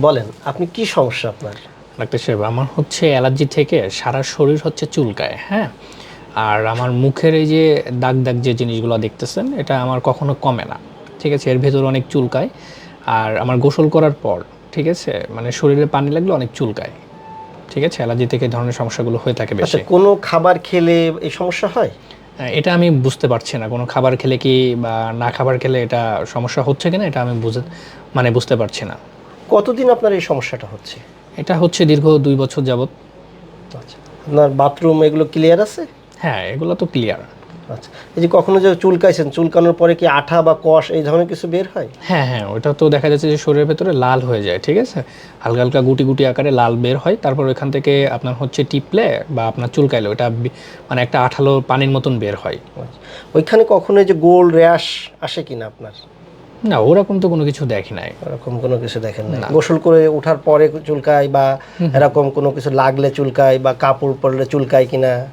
বলেন আপনি কি সমস্যা আপনার? ডাক্তার সাহেব আমার হচ্ছে অ্যালার্জি থেকে সারা শরীর হচ্ছে চুলকায় হ্যাঁ? আর আমার মুখের এই যে দাগ দাগ যে জিনিসগুলো দেখতেছেন এটা আমার কখনো কমে না ঠিক আছে? এর ভেতর অনেক চুলকায় আর আমার গোসল করার পর ঠিক আছে? মানে শরীরে পানি লাগলে অনেক চুলকায় ঠিক আছে? অ্যালার্জি থেকে এই ধরনের সমস্যাগুলো হয়ে থাকে আচ্ছা বেশি কোনো খাবার খেলে এই সমস্যা হয়? হ্যাঁ, এটা আমি বুঝতে পারছি না। কোনো খাবার খেলে কি বা না খাবার খেলে এটা সমস্যা হচ্ছে কিনা এটা আমি বুঝে মানে বুঝতে পারছি না। কতদিন আপনার এই সমস্যাটা হচ্ছে? এটা হচ্ছে দীর্ঘ দুই বছর যাবত আচ্ছা আপনার বাথরুম এগুলো ক্লিয়ার আছে? হ্যাঁ এগুলো তো ক্লিয়ার আচ্ছা এই যে কখনো যে চুলকাইছেন চুলকানোর পরে কি আঠা বা কষ এই ধরনের কিছু বের হয়? হ্যাঁ হ্যাঁ ওটা তো দেখা যাচ্ছে যে শরীরের ভেতরে লাল হয়ে যায় ঠিক আছে? হালকা হালকা গুটি গুটি আকারে লাল বের হয় তারপর ওইখান থেকে আপনার হচ্ছে টিপলে বা আপনার চুলকাইলে ওটা মানে একটা আঠালো পানির মতন বের হয়। আচ্ছা। ওইখানে কখনো যে গোল র্যাশ আসে কিনা আপনার? না ওরকম তো কোনো কিছু দেখি নাই। ওরকম কোনো কিছু দেখেন না। গোসল করে ওঠার পরে চুলকায় বা এরকম কোনো কিছু লাগলে চুলকায় বা কাপড় পরলে চুলকায় কিনা?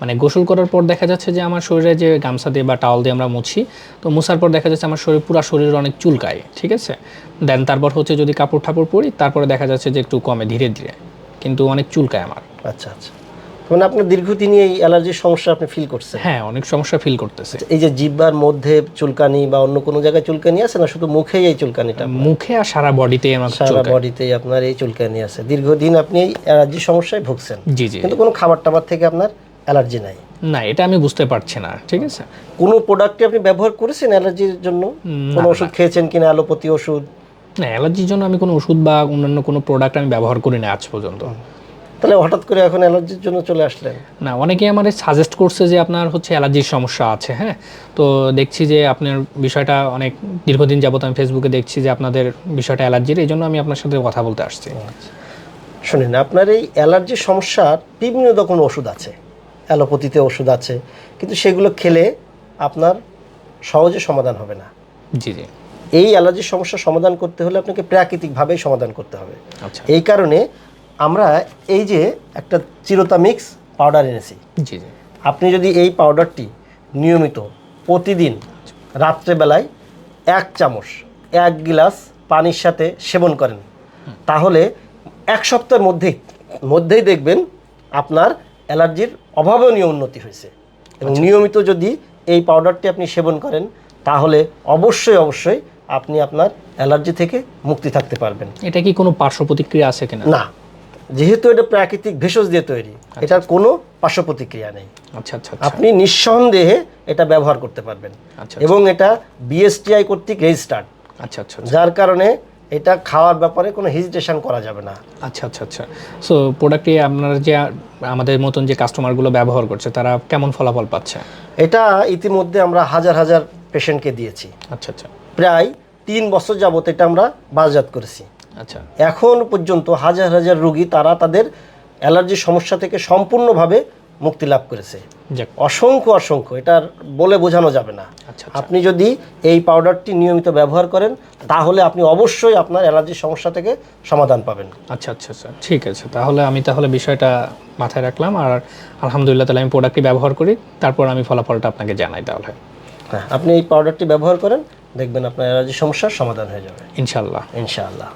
মানে গোসল করার পর দেখা যাচ্ছে যে আমার শরীরে যে গামছা দিয়ে বা টাওয়াল দিয়ে আমরা মুছি তো মুছার পর দেখা যাচ্ছে আমার শরীর পুরো শরীর অনেক চুলকায় ঠিক আছে? দেন তারপর হচ্ছে যদি কাপড় ঠাপড় পরি তারপরে দেখা যাচ্ছে যে একটু কমে ধীরে ধীরে কিন্তু অনেক চুলকায় আমার। আচ্ছা আচ্ছা। মানে আপনার দীর্ঘদিনই এই অ্যালার্জির সমস্যা আপনি ফিল করছেন? হ্যাঁ অনেক সমস্যা ফিল করতেছে। এই যে জিব্বার মধ্যে চুলকানি বা অন্য কোনো জায়গায় চুলকানি আছে না? শুধু মুখেই এই চুলকানিটা মুখে আর সারা বডিতে আমার সারা বডিতেই আপনার এই চুলকানি আছে। দীর্ঘদিন আপনি এই অ্যালার্জির সমস্যায় ভুগছেন। জি জি। কিন্তু কোনো খাবার টাবার থেকে আপনার অ্যালার্জি নাই। না এটা আমি বুঝতে পারছি না। ঠিক আছে? কোনো প্রোডাক্টে আপনি ব্যবহার করেছেন অ্যালার্জির জন্য? কোনো ওষুধ খেয়েছেন কিনা অ্যালোপ্যাথি ওষুধ? না অ্যালার্জির জন্য আমি কোনো ওষুধ বা অন্যান্য কোনো প্রোডাক্ট আমি ব্যবহার করি না আজ পর্যন্ত। তাহলে হঠাৎ করে এখন অ্যালার্জির জন্য চলে আসলেন? না অনেকেই আমার সাজেস্ট করছে যে আপনার হচ্ছে অ্যালার্জির সমস্যা আছে হ্যাঁ? তো দেখছি যে আপনার বিষয়টা অনেক দীর্ঘদিন যাবত আমি ফেসবুকে দেখছি যে আপনাদের বিষয়টা অ্যালার্জির এই জন্য আমি আপনার সাথে কথা বলতে আসছি। শুনেন আপনার এই অ্যালার্জির সমস্যার বিভিন্ন রকম ওষুধ আছে? অ্যালোপ্যাথিতে ওষুধ আছে কিন্তু সেগুলো খেলে আপনার সহজে সমাধান হবে না। জি জি। এই অ্যালার্জির সমস্যার সমাধান করতে হলে আপনাকে প্রাকৃতিকভাবেই সমাধান করতে হবে। আচ্ছা। এই কারণে আমরা এই যে একটা চিরতা মিক্স পাউডার এনেছি। জি জি। আপনি যদি এই পাউডারটি নিয়মিত প্রতিদিন রাত্রেবেলায় এক চামচ এক গিলাস পানির সাথে সেবন করেন তাহলে এক সপ্তাহের মধ্যেই মধ্যেই দেখবেন আপনার অ্যালার্জির অভাবনীয় উন্নতি হয়েছে। এবং নিয়মিত যদি এই পাউডারটি আপনি সেবন করেন তাহলে অবশ্যই অবশ্যই আপনি আপনার অ্যালার্জি থেকে মুক্তি থাকতে পারবেন। এটা কি কোনো পার্শ্ব প্রতিক্রিয়া আছে কিনা? না। যেহেতু এটা প্রাকৃতিক ভেষজ দিয়ে তৈরি এটার কোনো পার্শ্ব প্রতিক্রিয়া নেই। আচ্ছা আচ্ছা আচ্ছা। আপনি নিঃসন্দেহে এটা ব্যবহার করতে পারবেন। আচ্ছা এবং এটা বিএসটিআই কর্তৃক রেজিস্টার্ড আচ্ছা আচ্ছা যার কারণে এটা খাওয়ার ব্যাপারে কোনো হেজিটেশন করা যাবে না। আচ্ছা আচ্ছা আচ্ছা। সো প্রোডাক্টটি আপনারা যে আমাদের মতন যে কাস্টমারগুলো ব্যবহার করছে তারা কেমন ফলাফল পাচ্ছে? এটা ইতিমধ্যে আমরা হাজার হাজার পেশেন্টকে দিয়েছি। আচ্ছা আচ্ছা। প্রায় তিন বছর যাবত এটা আমরা বাজাত করেছি। আচ্ছা। এখন পর্যন্ত হাজার হাজার রুগী তারা তাদের অ্যালার্জির সমস্যা থেকে সম্পূর্ণভাবে মুক্তি লাভ করেছে। অসংখ্য অসংখ্য এটার বলে বোঝানো যাবে না। আচ্ছা আপনি যদি এই পাউডারটি নিয়মিত ব্যবহার করেন তাহলে আপনি অবশ্যই আপনার অ্যালার্জির সমস্যা থেকে সমাধান পাবেন। আচ্ছা আচ্ছা আচ্ছা ঠিক আছে। তাহলে আমি তাহলে বিষয়টা মাথায় রাখলাম আর আলহামদুলিল্লাহ তাহলে আমি প্রোডাক্টটি ব্যবহার করি তারপর আমি ফলাফলটা আপনাকে জানাই তাহলে। হ্যাঁ আপনি এই পাউডারটি ব্যবহার করেন দেখবেন আপনার অ্যালার্জির সমস্যার সমাধান হয়ে যাবে। ইনশাল্লাহ ইনশাআল্লাহ।